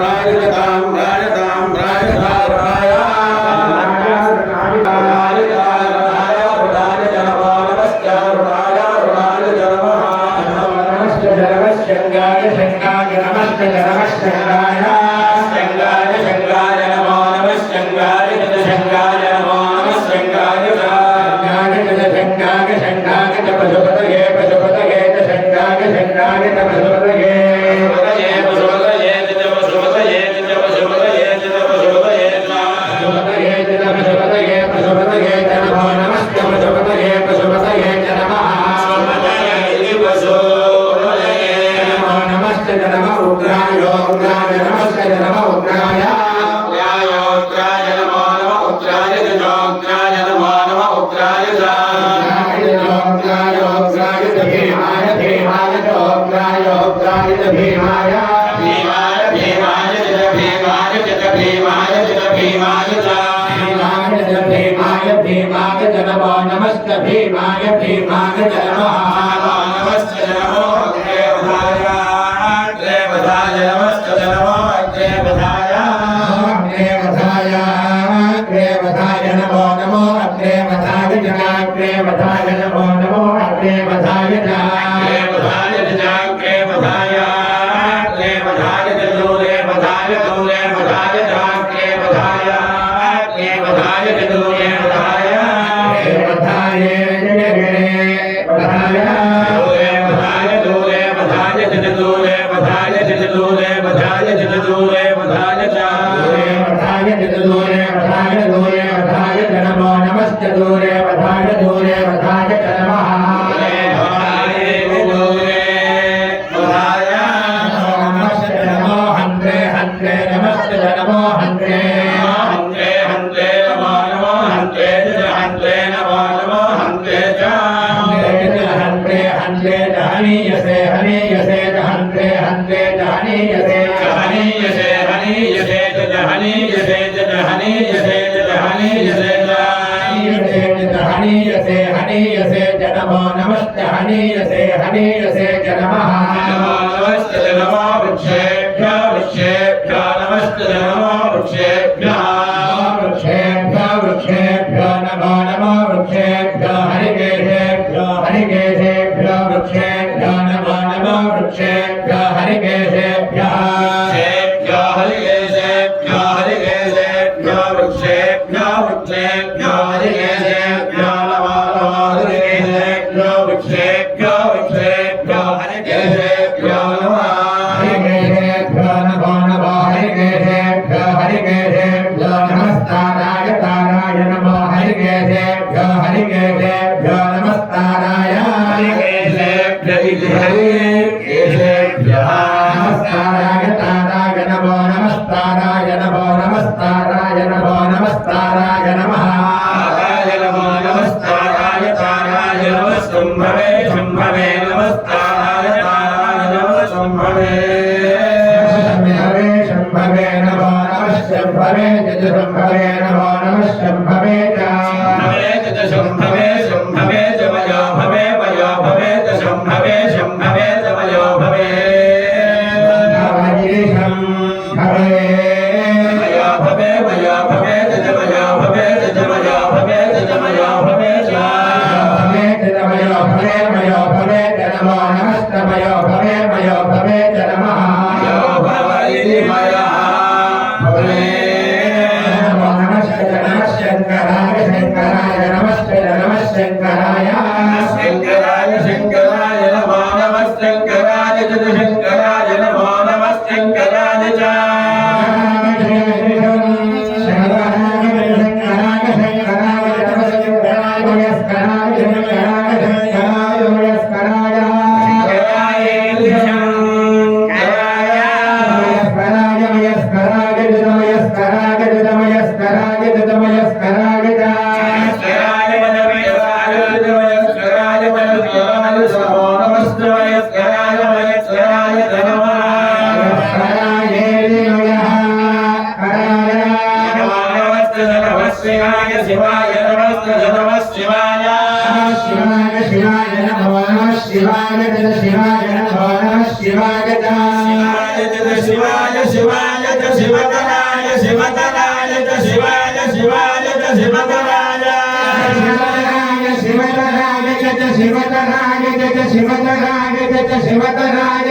రాజతాం రాజతాం రాజతారుణాయ శంగాయ శంగాయ నమస్తే జ నమ ఉగ్రాయ ఉగ్రాయ నమస్తే జ अग्रेवधाय नमो नमो अग्रेवधाय जाग्रेवधाय नमो नमो अग्रेवधाय जाग्रेवधाय जाग्रेवधाय अग्रेवधाय जलोरेवधाय गौरेवधाय जाग्रेवधाय अग्रेवधाय जलोरेवधाय अग्रेवधाय जगरेवधाय गौरेवधाय गौरेवधाय जलोरेवधाय जलोरेवधाय जलोरेवधाय जाग्रेवधाय نم نمست دورے ودا دورے نمست چنم ہنس ہنسے نمست ہنسے دہنیسے ہنسے ہنسے دہنیسے హంద్రే జ హనీయసే హనీయసే జ హంద్రే హంద్రే జ హనీయసే హనీయసే జ హనీయసే హనీయసే జ నమో నమస్తే హనీయసే హనీయసే జ నమః వృక్షేభ్య جن نمہ جنوانمس تارا نم شم شمبے نمسمے بھمبو نو شمبے جد شمبے نو نم شم جتو شمبے چیا میا శివాయ శివాయ నమస్తే నమః శివాయ శివాయ శివాయ నమో నమః శివాయ జయ శివాయ నమో నమః శివాయ శివాయ జయ శివాయ శివాయ శివతరాయ శివతరాయ చ శివాయ శివాయ చ శివతరాయ శివతరాయ శివతరాయ జగ శివతరాయ జగ శివతరాయ జగ శివతరాయ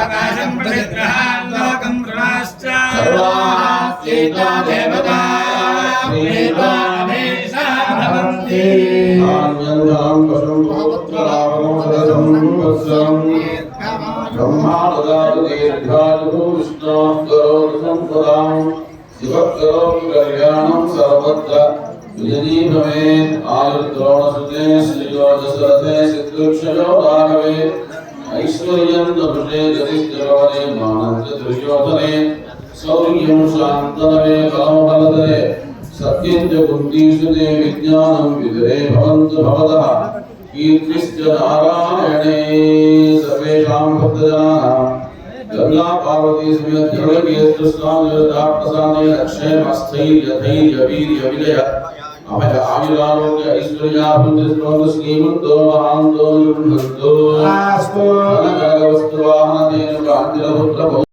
నమస్తే ధ్యాయ ప్రజాపశకామో కళ్యాణం సర్వత్ర విజయీ భవేత్. శ్రీయోజసరథే శత్రుక్షయో రాఘవే ఐశ్వర్యం దృషే గతిశ్చరోనే మానంద దుర్యోధనే శౌర్యం శాంతనవే కలమఫలదరే సత్యం చ కుంతీసుతే విజ్ఞానం విదురే భవంతు భవతః కీర్తిశ్చ నారాయణే సర్వేషాం భక్తజనానాం గంగా పార్వతీ సమేత జగదేశ్వర స్వామి ప్రసాదే అక్షయమస్థైర్యధైర్య వీర్య విజయ అభయ ఆయురారోగ్య ఐశ్వర్యాభివృద్ధి శ్లోక శ్రీమంతో మహాంతో నిర్భంతో ఆస్తు. వస్తు వాహన దేను కాంతిర పుత్ర